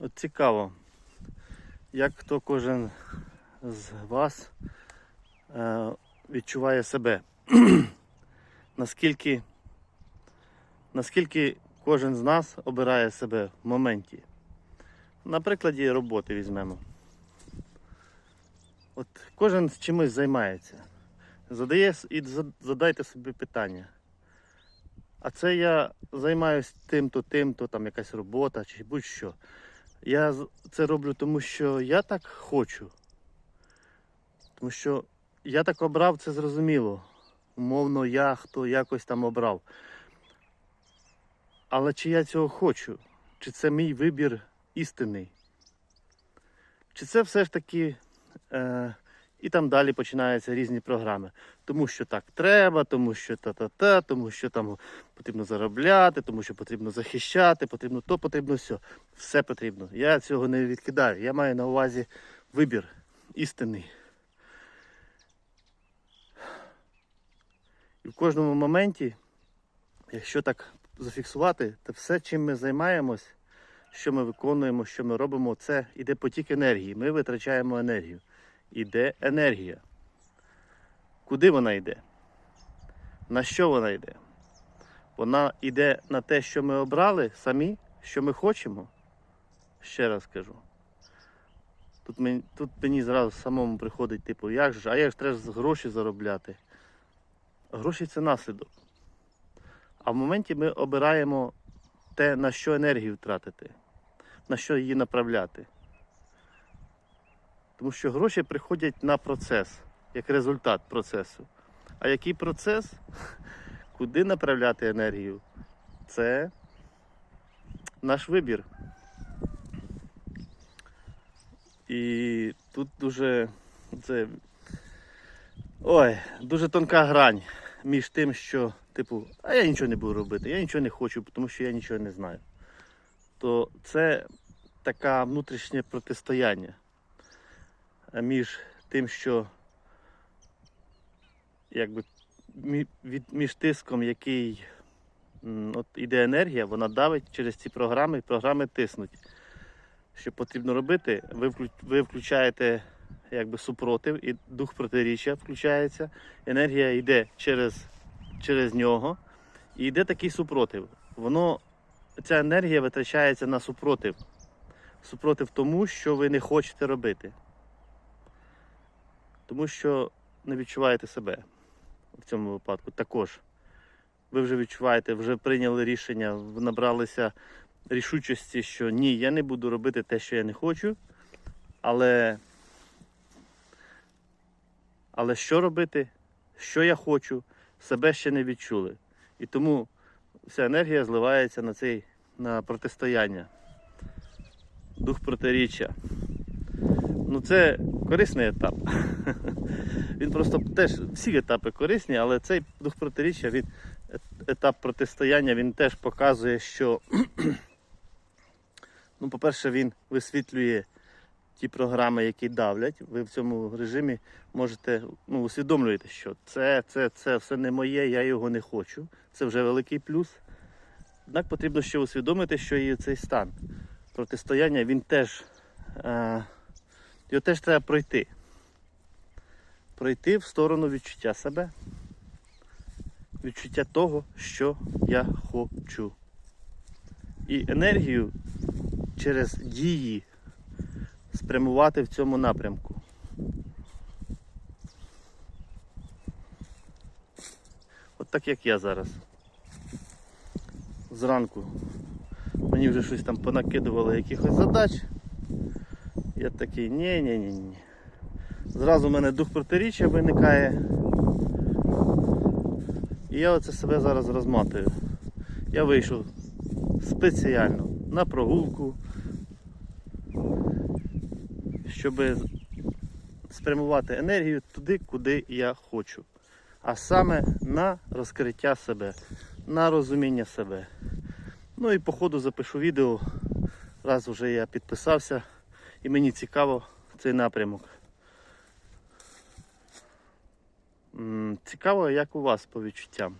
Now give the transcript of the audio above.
От цікаво, як хто кожен з вас е, відчуває себе. наскільки, наскільки кожен з нас обирає себе в моменті. На прикладі роботи візьмемо. От кожен з чимось займається. Задає і задайте собі питання. А це я займаюся тим-то, тим-то, там якась робота чи будь-що. Я це роблю тому, що я так хочу. Тому що я так обрав, це зрозуміло. Умовно, я хто якось там обрав. Але чи я цього хочу? Чи це мій вибір істинний? Чи це все ж таки. Е, і там далі починаються різні програми. Тому що так треба, тому що та-та-та, тому що там потрібно заробляти, тому що потрібно захищати, потрібно то, потрібно все. Все потрібно. Я цього не відкидаю. Я маю на увазі вибір істинний. І в кожному моменті, якщо так зафіксувати, то все, чим ми займаємось, що ми виконуємо, що ми робимо, це іде потік енергії. Ми витрачаємо енергію. Іде енергія. Куди вона йде? На що вона йде? Вона йде на те, що ми обрали самі, що ми хочемо. Ще раз кажу. Тут мені, тут мені зразу самому приходить, типу, як же, а як ж треба гроші заробляти? Гроші це наслідок. А в моменті ми обираємо те, на що енергію втратити, на що її направляти. Тому що гроші приходять на процес, як результат процесу. А який процес? Куди направляти енергію? Це наш вибір. І тут дуже це, ой, дуже тонка грань між тим, що, типу, а я нічого не буду робити, я нічого не хочу, тому що я нічого не знаю. То це таке внутрішнє протистояння між тим, що якби між тиском, який от іде енергія, вона давить через ці програми, і програми тиснуть. Що потрібно робити? Ви включаєте якби супротив, і дух протиріччя включається. Енергія йде через, через нього, і йде такий супротив. Воно, ця енергія витрачається на супротив. Супротив тому, що ви не хочете робити тому що не відчуваєте себе в цьому випадку. Також ви вже відчуваєте, вже прийняли рішення, набралися рішучості, що ні, я не буду робити те, що я не хочу, але, але що робити, що я хочу, себе ще не відчули. І тому вся енергія зливається на цей на протистояння. Дух протиріччя. Ну, це корисний етап. Він просто теж всі етапи корисні, але цей дух протиріччя, він е- етап протистояння, він теж показує, що, ну, по-перше, він висвітлює ті програми, які давлять. Ви в цьому режимі можете ну, усвідомлюєте, що це, це, це все не моє, я його не хочу. Це вже великий плюс. Однак потрібно ще усвідомити, що і цей стан протистояння, він теж. Е- його теж треба пройти. Пройти в сторону відчуття себе, відчуття того, що я хочу. І енергію через дії спрямувати в цьому напрямку. От так як я зараз. Зранку мені вже щось там понакидували якихось задач. Я такий, ні ні ні Зразу в мене дух протиріччя виникає. І я оце себе зараз розматую. Я вийшов спеціально на прогулку, щоб спрямувати енергію туди, куди я хочу. А саме на розкриття себе, на розуміння себе. Ну і по ходу запишу відео, раз вже я підписався і мені цікаво цей напрямок. Цікаво, як у вас по відчуттям.